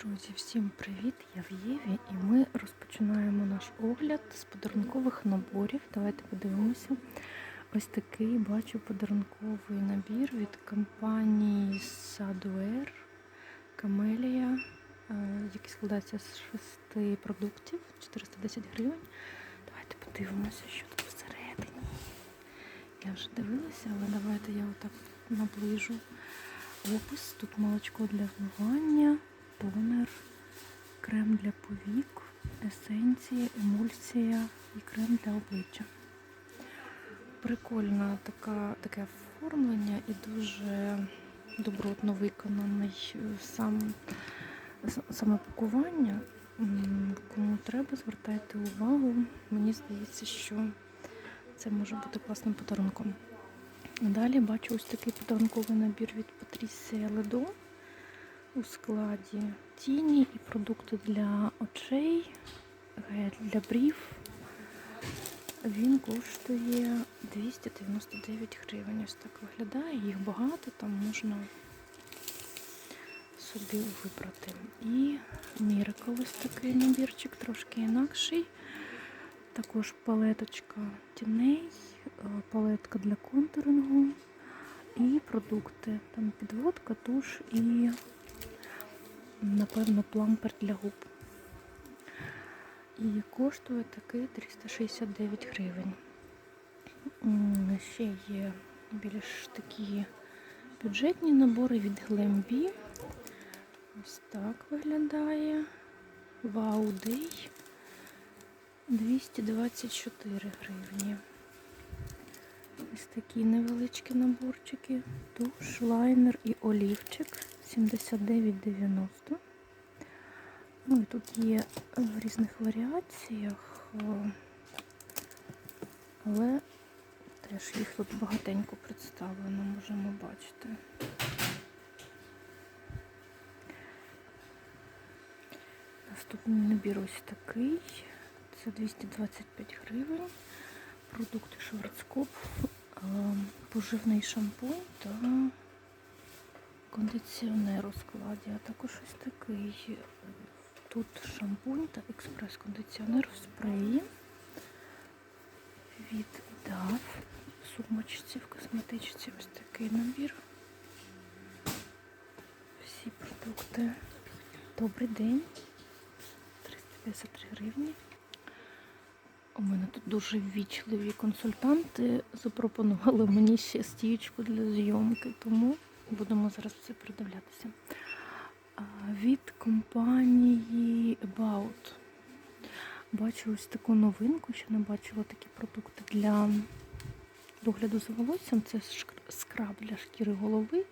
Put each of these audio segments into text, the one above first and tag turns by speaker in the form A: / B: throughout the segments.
A: Друзі, всім привіт! Я в Єві і ми розпочинаємо наш огляд з подарункових наборів. Давайте подивимося. Ось такий бачу подарунковий набір від компанії Saduer Камелія, який складається з шести продуктів 410 гривень. Давайте подивимося, що тут всередині. Я вже дивилася, але давайте я отак наближу. Опис, тут молочко для вмивання, тонер, крем для повік, есенція, емульсія і крем для обличчя. Прикольне таке оформлення і дуже добротно виконаний е, сам, саме пакування. Кому треба, звертайте увагу. Мені здається, що це може бути класним подарунком. Далі бачу ось такий подарунковий набір від Patricia Ледо у складі тіні і продукти для очей, гель для брів. Він коштує 299 гривень. Ось так виглядає. Їх багато, там можна собі вибрати. І Miracle ось такий набірчик, трошки інакший. Також палеточка тіней, е, палетка для контурингу і продукти. Там підводка, туш і, напевно, плампер для губ. І коштує такий 369 гривень. Ще є більш такі бюджетні набори від Glambi. Ось так виглядає. Day. 224 гривні. Ось такі невеличкі наборчики. Туш, лайнер і олівчик 79,90. Ну і тут є в різних варіаціях, але теж їх тут багатенько представлено, можемо бачити. Наступний набір ось такий. Це 225 гривень. Продукти Шварцкоп, е, поживний шампунь та кондиціонер у складі. А також ось такий. Тут шампунь та експрес-кондиціонер в спреї від DAF. В сумочці в косметичці ось такий набір. Всі продукти. Добрий день. 353 гривні. У мене тут дуже ввічливі консультанти запропонували мені ще стічку для зйомки, тому будемо зараз це придивлятися. Від компанії About. Бачу ось таку новинку, ще не бачила такі продукти для догляду за волоссям. Це скраб для шкіри голови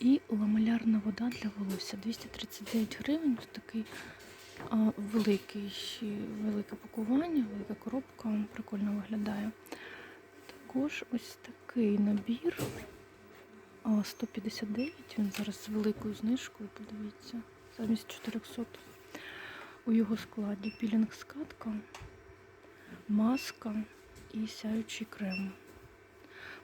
A: і ламелярна вода для волосся. 239 гривень. Ось такий великий, велике пакування, велика коробка, прикольно виглядає. Також ось такий набір. 159, він зараз з великою знижкою, подивіться, замість 400 у його складі пілінг скатка, маска і сяючий крем.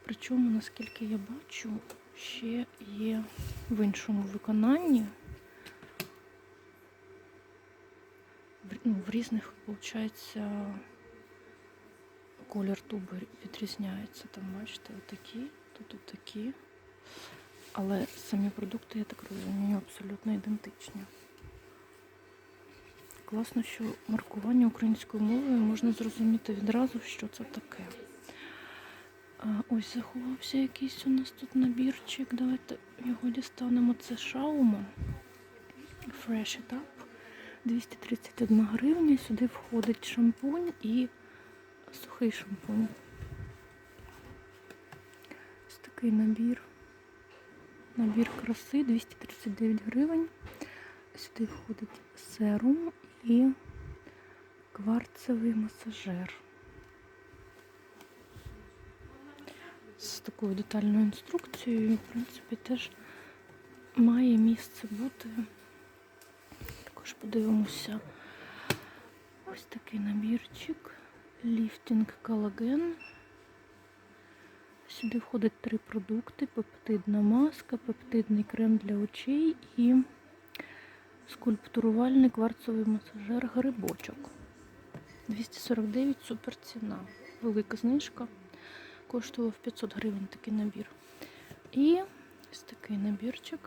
A: Причому, наскільки я бачу, ще є в іншому виконанні. Ну, в різних, виходить, колір туби відрізняється. Там, бачите, отакі, тут отакі. Але самі продукти, я так розумію, абсолютно ідентичні. Класно, що маркування українською мовою можна зрозуміти відразу, що це таке. Ось заховався якийсь у нас тут набірчик. Давайте його дістанемо. Це шаума. It Up. 231 гривня. Сюди входить шампунь і сухий шампунь. Ось такий набір. Набір краси 239 гривень. Сюди входить серум і кварцевий масажер. З такою детальною інструкцією, в принципі, теж має місце бути. Також подивимося ось такий набірчик. Ліфтинг колаген. Сюди входить три продукти: пептидна маска, пептидний крем для очей і Скульптурувальний кварцовий масажер грибочок. 249 супер ціна. Велика знижка. Коштував 500 гривень такий набір. І ось такий набірчик.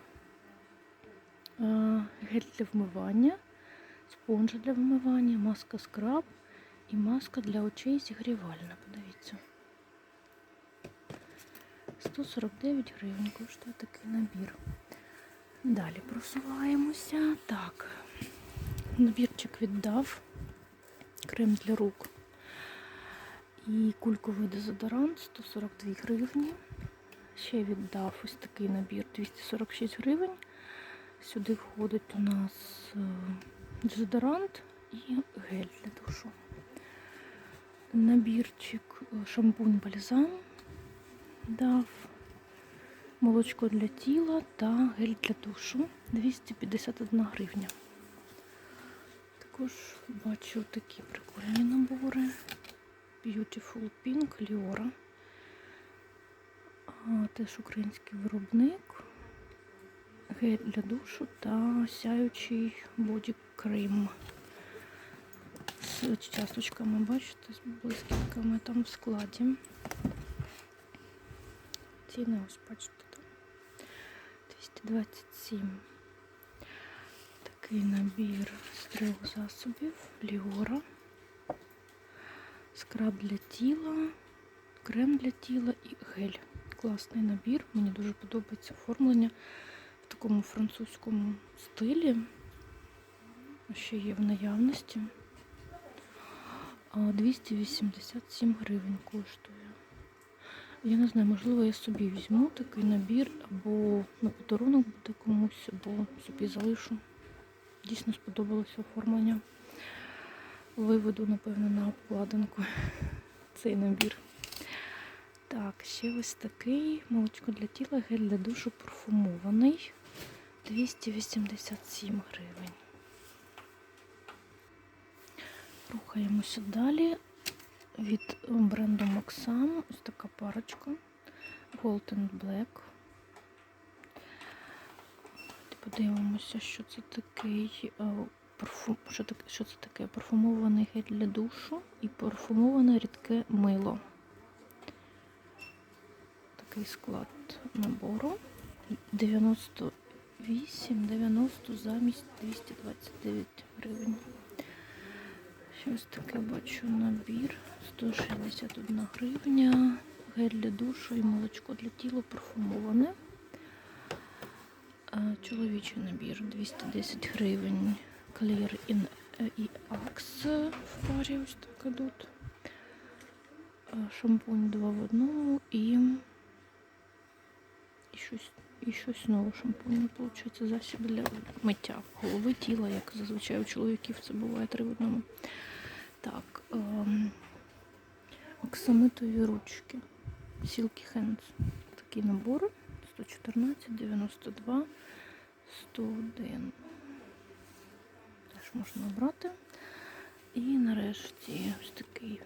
A: Гель для вмивання, спонж для вмивання, маска скраб і маска для очей зігрівальна. Подивіться. 149 гривень коштує такий набір. Далі просуваємося. Так, набірчик віддав. Крем для рук. І кульковий дезодорант 142 гривні. Ще віддав ось такий набір 246 гривень. Сюди входить у нас е, дезодорант і гель для душу. Набірчик е, шампунь бальзам дав молочко для тіла та гель для душу 251 гривня. Також бачу такі прикольні набори. Beautiful Pink Liora. Теж український виробник. Гель для душу та сяючий боді-крем. З часточками, бачите, з блискітками там в складі. Ціни ось бачите там. 227. Такий набір з трьох засобів. Ліора. Скраб для тіла, крем для тіла і гель. Класний набір. Мені дуже подобається оформлення такому французькому стилі. Ще є в наявності. 287 гривень коштує. Я не знаю, можливо, я собі візьму такий набір, або на подарунок буде комусь, або собі залишу. Дійсно сподобалося оформлення. Виведу, напевно, на обкладинку цей набір. Так, ще ось такий молочко для тіла, гель для душу парфумований. 287 гривень. Рухаємося далі. Від бренду Максам ось така парочка. Golden Black. Подивимося, що це такий е, парфум, що, таке, що це таке? Парфумований гель для душу і парфумоване рідке мило. Такий склад набору. 98-90 замість 229 гривень. Щось таке бачу набір. 161 гривня. Гель для душу і молочко для тіла парфумоване. Чоловічий набір 210 гривень. Clear і Axe в парі ось так ідуть. Шампунь 2 в одному і, і щось і щось нове шампунь, виходить, засіб для миття голови, тіла, як зазвичай у чоловіків це буває три в одному. Так, ем, оксамитові ручки. Silky Hands. Такі набори. 114, 92, 101. Теж можна обрати. І нарешті ось такий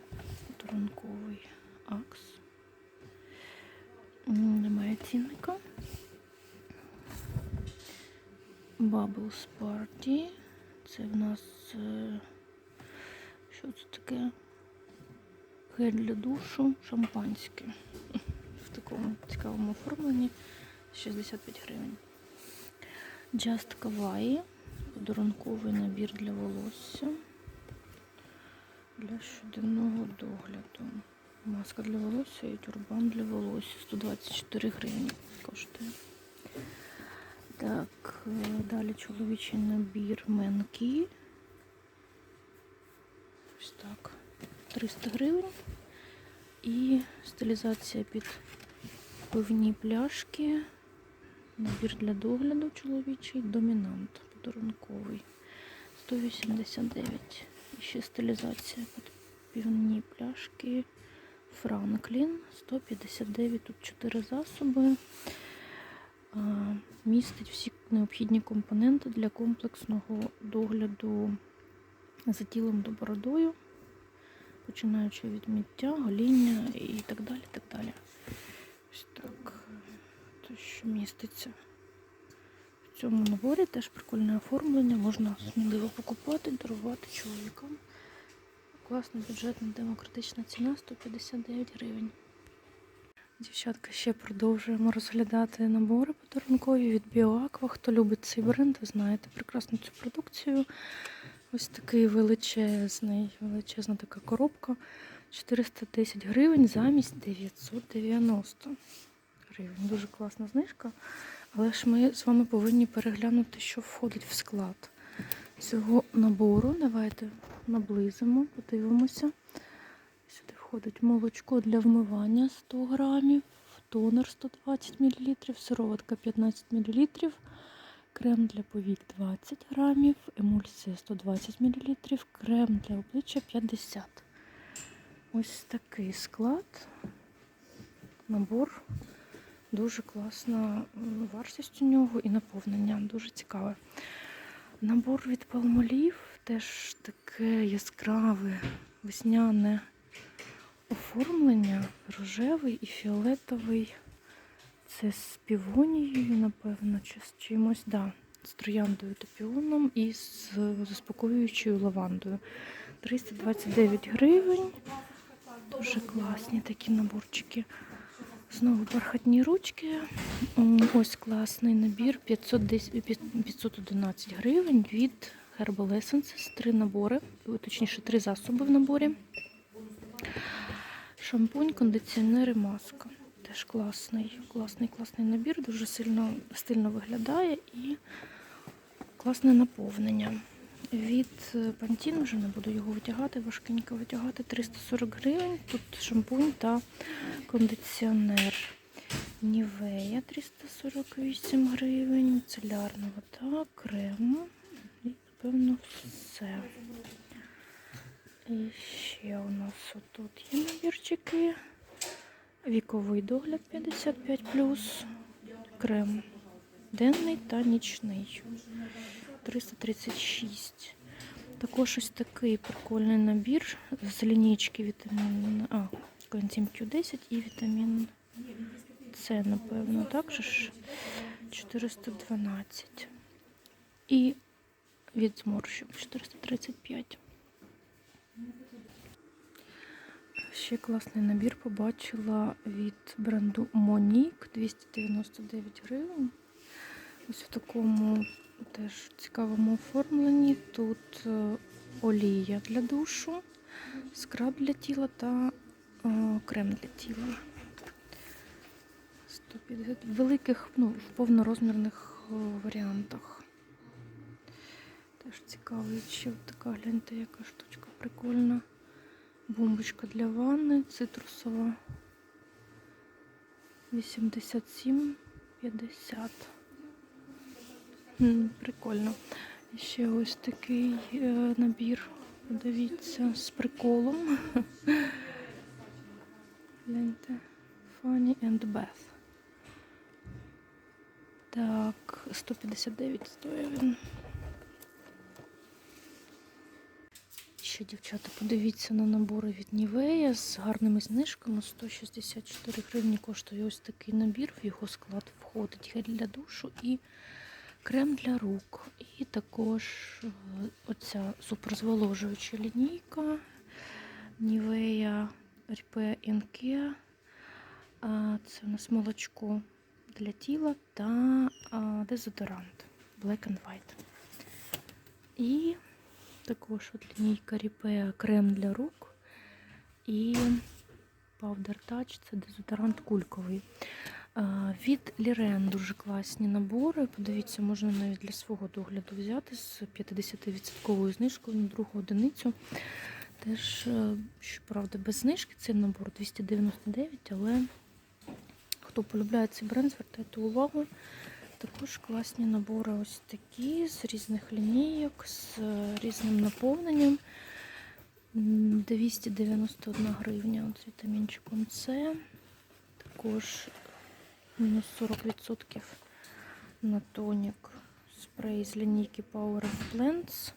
A: подарунковий акс. Немає цінника. Bubbles Party. Це в нас е, що це таке? Гель для душу, шампанське. В такому цікавому оформленні 65 гривень. Just Kawaii. Подарунковий набір для волосся. Для щоденного догляду. Маска для волосся і тюрбан для волосся. 124 гривні коштує. Так, е, далі чоловічий набір Менкі. Ось так. 300 гривень. І стилізація під пивні пляшки. Набір для догляду чоловічий, домінант подарунковий. 189. І ще стилізація під півні пляшки. Франклін 159. Тут 4 засоби. Містить всі необхідні компоненти для комплексного догляду за тілом до бородою, починаючи від миття, гоління і так далі. так далі. Ось так. Те, що міститься в цьому наборі теж прикольне оформлення. Можна сміливо покупати, дарувати чоловікам. Класна бюджетна демократична ціна 159 гривень. Дівчатка, ще продовжуємо розглядати набори подарункові від BioAqua. Хто любить цей бренд, ви знаєте прекрасно цю продукцію. Ось такий величезний, величезна така коробка. 410 гривень замість 990 гривень. Дуже класна знижка. Але ж ми з вами повинні переглянути, що входить в склад цього набору. Давайте наблизимо, подивимося. Входить молочко для вмивання 100 грамів, тонер 120 мл, сироватка 15 мл, крем для повік 20 грамів, емульсія 120 мл, крем для обличчя 50 Ось такий склад. Набор. Дуже класна вартість у нього і наповнення. Дуже цікаве. Набор від Palmolive теж таке яскраве, весняне оформлення, рожевий і фіолетовий. Це з півонією, напевно, чи з чимось, да, з трояндою та піоном і з заспокоюючою лавандою. 329 гривень. Дуже класні такі наборчики. Знову бархатні ручки. Ось класний набір 510 511 гривень від Herbal Essences. Три набори, точніше, три засоби в наборі. Шампунь, кондиціонер і маска. Теж класний, класний, класний набір, дуже сильно стильно виглядає і класне наповнення. Від Pantene, вже не буду його витягати, важкенько витягати. 340 гривень. Тут шампунь та кондиціонер. Нівея 348 гривень, целярна вода, крем. І, напевно, все. І ще у нас отут є набірчики. Віковий догляд 55 крем денний та нічний. 336. Також ось такий прикольний набір з лінійки вітамін А, коензим Q10 і вітамін С, напевно, також ж 412. І від зморщів 435. Ще класний набір побачила від бренду Monique 299 гривень. Ось в такому теж цікавому оформленні. Тут е, олія для душу, скраб для тіла та е, крем для тіла. 150 в великих, ну, в повнорозмірних е, варіантах. Теж цікавий. Ще така, гляньте, яка штучка прикольна. Бомбочка для ванни, цитрусова. 87,50. М, Прикольно. І ще ось такий е, набір. Подивіться, з приколом. Гляньте. Funny and Beth. Так, 159 стоїть він. Ще, дівчата, подивіться на набори від Нівея з гарними знижками. 164 гривні коштує ось такий набір. В його склад входить гель для душу і крем для рук. І також е, оця суперзволожуюча лінійка Нівея Care. А, Це у нас молочко для тіла та дезодорант Black and White. І також от лінійка Repair крем для рук і Powder Touch це дезодорант кульковий. Від Лірен дуже класні набори. Подивіться, можна навіть для свого догляду взяти з 50% знижкою на другу одиницю. Теж, е, щоправда, без знижки цей набор 299, але хто полюбляє цей бренд, звертайте увагу. Також класні набори ось такі з різних лінійок, з е, різним наповненням. 291 гривня от з вітамінчиком С. Також мінус 40% на тонік. Спрей з лінійки Power of Plants.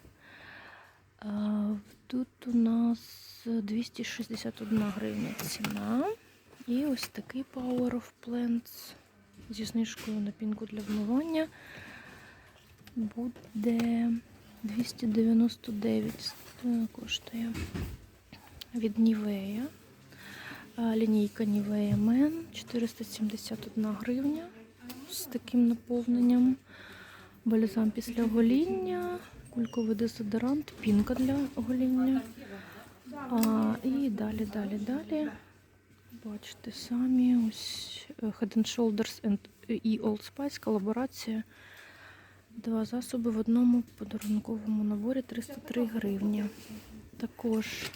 A: Тут у нас 261 гривня ціна. І ось такий Power of Plants зі знижкою на пінку для вмивання буде 299 е, коштує від Нівея. Лінійка Нівея Мен 471 гривня з таким наповненням. Бальзам після гоління, кульковий дезодорант, пінка для гоління. А, і далі, далі, далі. Бачите самі, ось е, Head and Shoulders and і Old Spice колаборація. Два засоби в одному подарунковому наборі 303 гривні. Також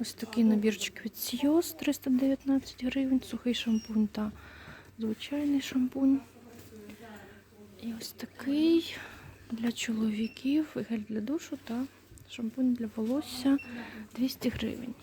A: ось такий набірчик від Сіос 319 гривень, сухий шампунь та звичайний шампунь. І ось такий для чоловіків гель для душу та шампунь для волосся 200 гривень.